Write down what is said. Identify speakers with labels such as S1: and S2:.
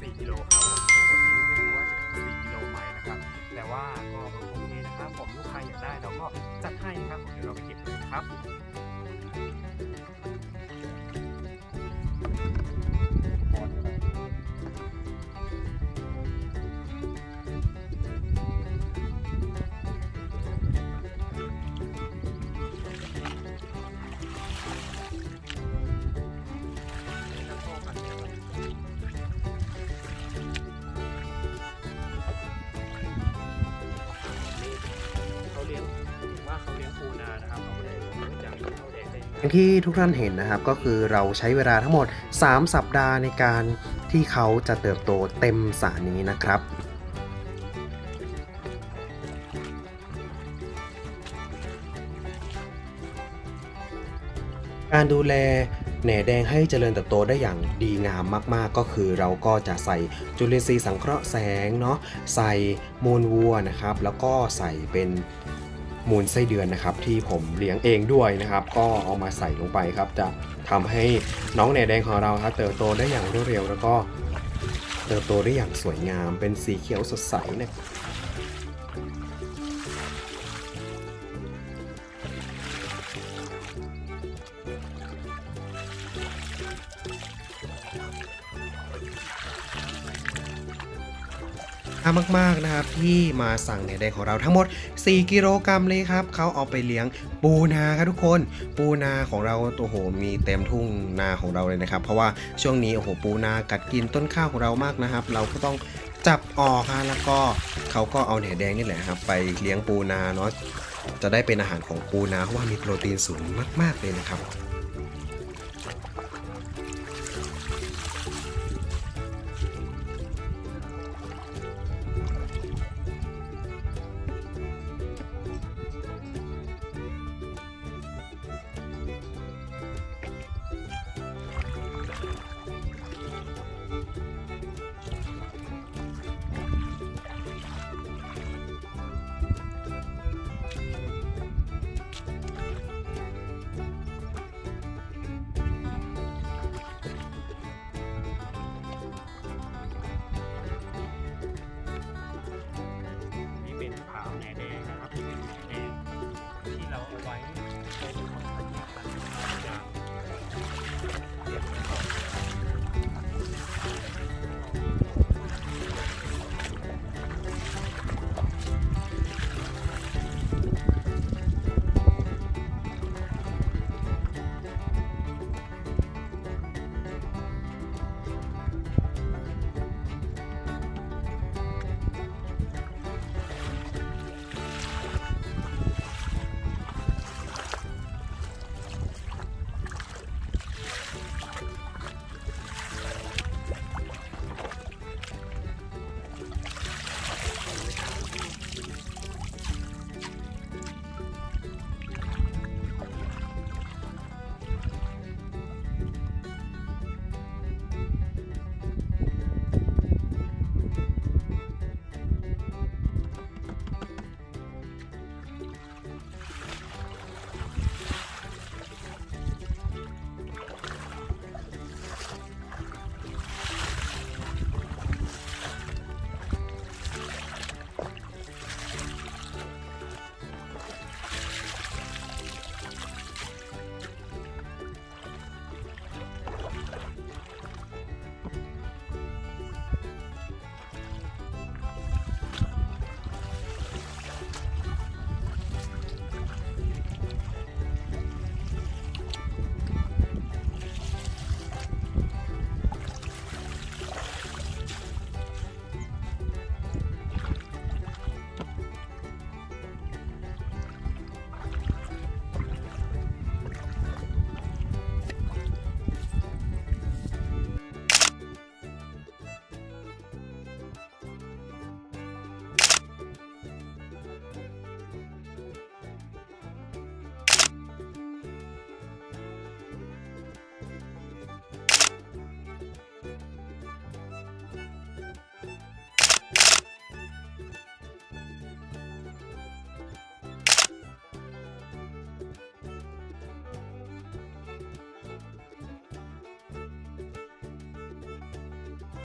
S1: 4กิโลครับทั้งหมดนี้ไม่รู้ว่าจะถึง4กิโลไหมนะครับ แต่ว่าก็โอเคนะครับ ผมลูกค้าอยากได้เราก็จัดให้นะครับเดี๋ยวเราไปเก็บกันครับ อย่างที่ทุกท่านเห็นนะครับก็คือ
S2: เราใช้เวลาทั้งหมด 3 สัปดาห์ในการที่เขาจะเติบโตเต็มสระนี้นะครับ การดูแลแหน่แดงให้เจริญเติบโตได้อย่างดีงามมาก ๆ ก็คือเราก็จะใส่จุลินทรีย์สังเคราะห์แสงเนาะใส่มูลวัวนะครับ แล้วก็ใส่เป็น มูลไส้เดือนนะครับที่ผมเลี้ยงเองด้วยนะครับ ก็เอามาใส่ลงไปครับ จะทำให้น้องแหน่แดงของเราครับเติบโตได้อย่างรวดเร็ว แล้วก็เติบโตได้อย่างสวยงาม เป็นสีเขียวสดใสนะ ครับมากๆนะครับที่มาสั่งในแดงของเราทั้งหมด 4 กิโลกรัมเลยครับเขาเอาไปเลี้ยงปูนาครับทุกคน ปูนาของเราโอ้โหมีเต็มทุ่งนาของเราเลยนะครับ เพราะว่าช่วงนี้โอ้โหปูนากัดกินต้นข้าวของเรามากนะครับ เราก็ต้องจับออกฮะแล้วก็เขาก็เอาแหนแดงนี่แหละครับ ไปเลี้ยงปูนาเนาะจะได้เป็นอาหารของปูนาเพราะว่ามีโปรตีนสูงมาก ๆเลยนะครับ